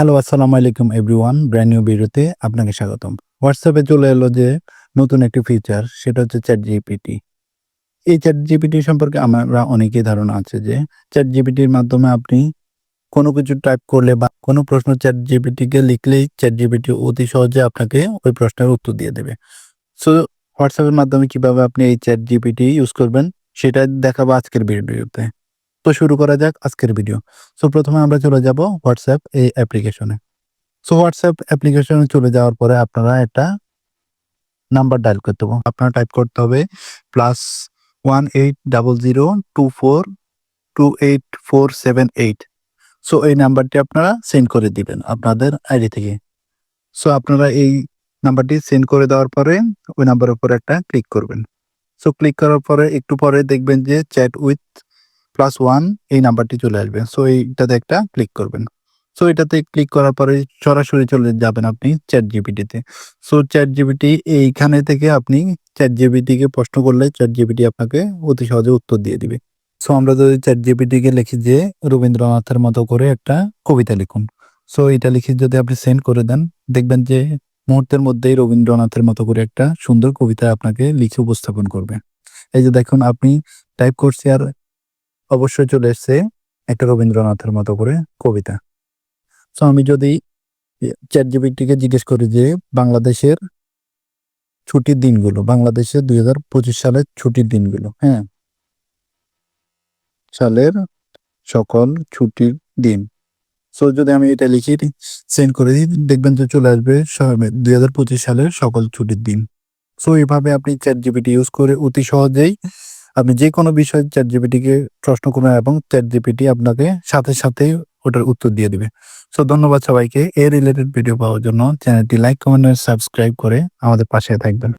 Hello আসসালামু আলাইকুম everyone brand new ভিডিওতে আপনাকে স্বাগতম। হোয়াটসঅ্যাপে চলে এলো যে নতুন একটি ফিচার সেটা হচ্ছে চ্যাট জিপিটি এই চ্যাট জিপিটি সম্পর্কে আমরা অনেকেই ধারণা আছে যে চ্যাট জিপিটির মাধ্যমে আপনি কোনো কিছু টাইপ করলে বা কোনো প্রশ্ন চ্যাট জিপিটিকে লিখলেই চ্যাট জিপিটি অতি সহজে আপনাকে ওই প্রশ্নের উত্তর দিয়ে দেবে। সো হোয়াটসঅ্যাপের মাধ্যমে কীভাবে আপনি এই চ্যাট জিপিটি ইউজ করবেন, সেটা দেখাবো আজকের ভিডিওতে তো শুরু করা যাক আজকের ভিডিও সো প্রথমে আমরা চলে যাব হোয়াটসঅ্যাপ এই অ্যাপ্লিকেশনে সো হোয়াটসঅ্যাপ অ্যাপ্লিকেশনে চলে যাওয়ার পরে আপনারা একটা নাম্বার ডায়াল করতে হবে আপনারা টাইপ করতে হবে plus one eight double zero two four two eight four seven eight so এই নাম্বারটি আপনারা সেন্ড করে দিবেন আপনাদের আইডি থেকে। সো আপনারা এই নাম্বারটি সেন্ড করে দেওয়ার পরে ওই নাম্বারের উপর একটা ক্লিক করবেন। সো ক্লিক করার পরে একটু পরে দেখবেন যে চ্যাট উইথ প্লাস ওয়ান এই নাম্বারটি চলে আসবে। সো এইটাতে একটা ক্লিক করবেন। সো এটাতে ক্লিক করার পরে সরাসরি চলে যাবেন আপনি চ্যাট জিপিটিতে সো চ্যাট জিপিটি এইখানে থেকে আপনি চ্যাট জিপিটিকে প্রশ্ন করলে চ্যাট জিপিটি আপনাকে অতি সহজে উত্তর দিয়ে দিবে। সো আমরা যদি চ্যাট জিপিটিকে লিখি যে রবীন্দ্রনাথের মতো করে একটা কবিতা লিখুন। সো এটা লিখে যদি আপনি সেন্ড করে দেন, দেখবেন যে মুহূর্তের মধ্যেই রবীন্দ্রনাথের মতো করে একটা সুন্দর কবিতা আপনাকে লিখে উপস্থাপন করবে। এই যে দেখুন, আপনি টাইপ করছি আর অবশ্যই চলে এসছে একটা রবীন্দ্রনাথের মতো করে কবিতা। সো আমি যদি চ্যাট জিপিটিকে জিজ্ঞেস করি যে, বাংলাদেশের ছুটির দিনগুলো, বাংলাদেশের দুই হাজার পঁচিশ সালের ছুটির দিনগুলো হ্যাঁ? সালের সকল ছুটির দিন। সো যদি আমি এটা লিখি সেন্ড করে দিই, দেখবেন যে চলে আসবে দুই হাজার পঁচিশ সালের সকল ছুটির দিন। সো এইভাবে আপনি চ্যাট জিপিটি ইউজ করে অতি সহজেই আপনি যে কোনো বিষয়ে চ্যাট জিপিটিকে প্রশ্ন করবেন এবং চ্যাট জিপিটি আপনাকে সাথে সাথে ওটার উত্তর দিয়ে দিবে। সো ধন্যবাদ সবাইকে। এ রিলেটেড ভিডিও পাওয়ার জন্য চ্যানেলটি লাইক কমেন্ট সাবস্ক্রাইব করে আমাদের পাশে থাকবেন।